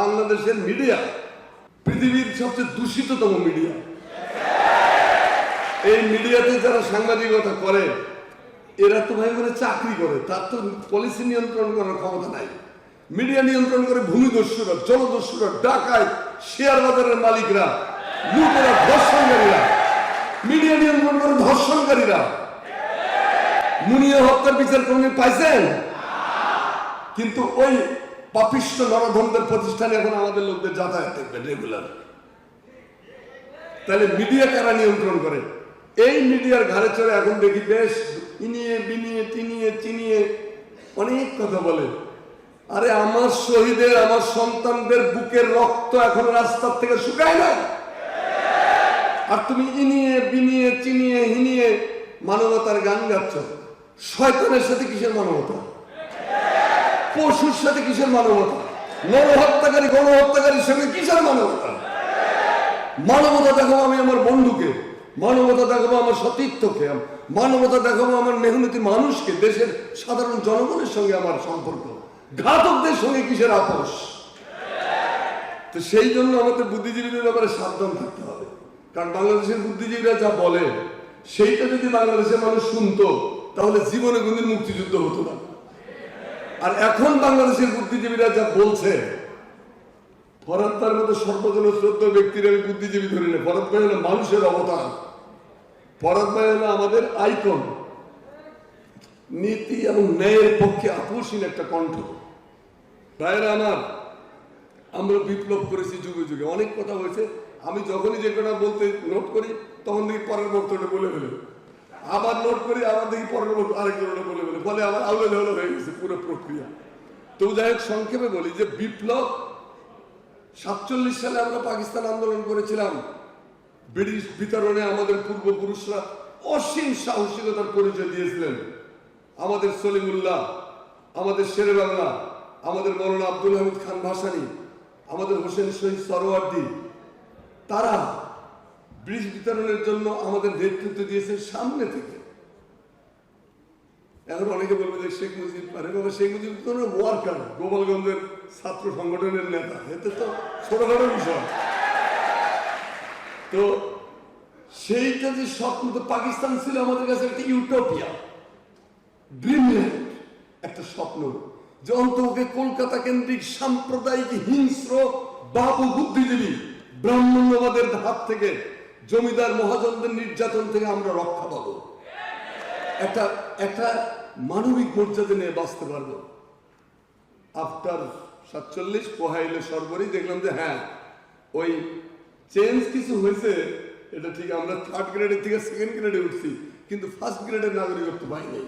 বাংলাদেশের মিডিয়া, পৃথিবীর সবচেয়ে দূষিততম মিডিয়া। এই মিডিয়াতে যারা সাংবাদিকতা করে, এরা তো ভাই করে চাকরি করে, তার তো পলিসি নিয়ন্ত্রণ করার ক্ষমতা নাই। মিডিয়া নিয়ন্ত্রণ করে ভূমিদস্যুরা, জলদস্যুরা, ডাকায় শেয়ার বাজারের মালিকরা, লুটেরা, ধর্ষণকারীরা। মিডিয়া নিয়ন্ত্রণ করে ধর্ষণকারীরা। মুনিয়া হত্যার বিচার কোনদিন পাইছেন? কিন্তু ওই পাপিষ্ট নরধনদের প্রতিষ্ঠানে এখন আমাদের লোকদের যাতায়াত দেখবেন রেগুলার তাহলে মিডিয়া কারা নিয়ন্ত্রণ করে? এই মিডিয়ার ঘাড়ে চড়ে এখন দেখি বেশ ইনিয়ে, বিনিয়ে টিনিয়ে চিনিয়ে অনেক কথা বলে। আরে আমার শহীদের, আমার সন্তানদের বুকের রক্ত এখন রাস্তার থেকে শুকায় না আর তুমি ইনিয়ে, বিনিয়ে, চিনিয়ে, হিনিয়ে মানবতার গান গাচ্ছ। শয়তানের সাথে কিসের মানবতা? পশুর সাথে কিসের মানবতা? নরহত্যাকারী গণহত্যাকারীর সঙ্গে কিসের মানবতা? মানবতা দেখাবো আমি আমার বন্ধুকে, মানবতা দেখাবো আমার সতীর্থকে, মানবতা দেখাবো আমার মেহনতি মানুষকে, দেশের সাধারণ জনগণের সঙ্গে আমার সম্পর্ক। ঘাতকদের সঙ্গে কিসের আপোষ? তো সেই জন্য আমাদের বুদ্ধিজীবীদের ব্যাপারে সাবধান থাকতে হবে। কারণ বাংলাদেশের বুদ্ধিজীবীরা যা বলে, সেইটা যদি বাংলাদেশের মানুষ শুনতো, তাহলে জীবনে কোনদিন মুক্তিযুদ্ধ হতো না। এখন বাংলাদেশের বুদ্ধিজীবীরা যা বলছে, ফরাদ তার মতো সর্বজন শ্রদ্ধ ব্যক্তির আমি বুদ্ধিজীবী ধরি না ফরাদ ভাই হলো মানুষের অবতার। ফরাদ ভাই হলো আমাদের আইকন। নীতি এবং ন্যায়ের পক্ষে আপোষহীন একটা কণ্ঠ। ভাইয়েরা আমার, আমরা বিপ্লব করেছি যুগে যুগে। অনেক কথা হয়েছে। আমি যখনই যে কথা বলতে নোট করি, তখন দেখি পরের বক্তব্যটা বলে ফেলে। আবার নোট করি আবার দেখি পরের বক্তব্য আরেকজনটা বলে ফেলে ফলে আমার আউলে হলো হয়ে গেছে পুরো প্রক্রিয়া। তো যাই হোক, সংক্ষেপে বলি যে বিপ্লব সাতচল্লিশ সালে আমরা পাকিস্তান আন্দোলন করেছিলাম। ব্রিটিশ বিতরণে আমাদের পূর্বপুরুষরা অসীম সাহসিকতার পরিচয় দিয়েছিলেন। আমাদের সলিমুল্লাহ, আমাদের শেরে বাংলা, আমাদের মৌলানা আব্দুল হামিদ খান ভাসানি, আমাদের হোসেন শহীদ সরোয়ার্দি তারা ব্রিটিশ বিতরণের জন্য আমাদের নেতৃত্ব দিয়েছে সামনে থেকে। এখন অনেকে বলবে যে শেখ মুজিব আরে বাবা, শেখ মুজিব তো ওয়ার্কার, গোপালগঞ্জের ছাত্র সংগঠনের নেতা। এতে তো ছোটখাটো বিষয়। তো সেইটা যে স্বপ্ন, তো পাকিস্তান ছিল আমাদের কাছে একটা ইউটোপিয়া, ড্রিমল্যান্ড একটা স্বপ্ন, যে অন্তকে কলকাতা কেন্দ্রিক সাম্প্রদায়িক হিংস্র বাবু বুদ্ধিজীবী ব্রাহ্মণ্যবাদের হাত থেকে জমিদার মহাজনদের নির্যাতন থেকে আমরা রক্ষা পাবো। একটা একটা মানবিক মর্যাদা নিয়ে বাঁচতে পারব। আফটার সাতচল্লিশ পোহাইলে সর্বরই দেখলাম যে হ্যাঁ ওই চেঞ্জ কিছু হয়েছে, এটা ঠিক আমরা থার্ড গ্রেডের থেকে সেকেন্ড গ্রেডে উঠছি, কিন্তু ফার্স্ট গ্রেডের নাগরিকত্ব পাই নাই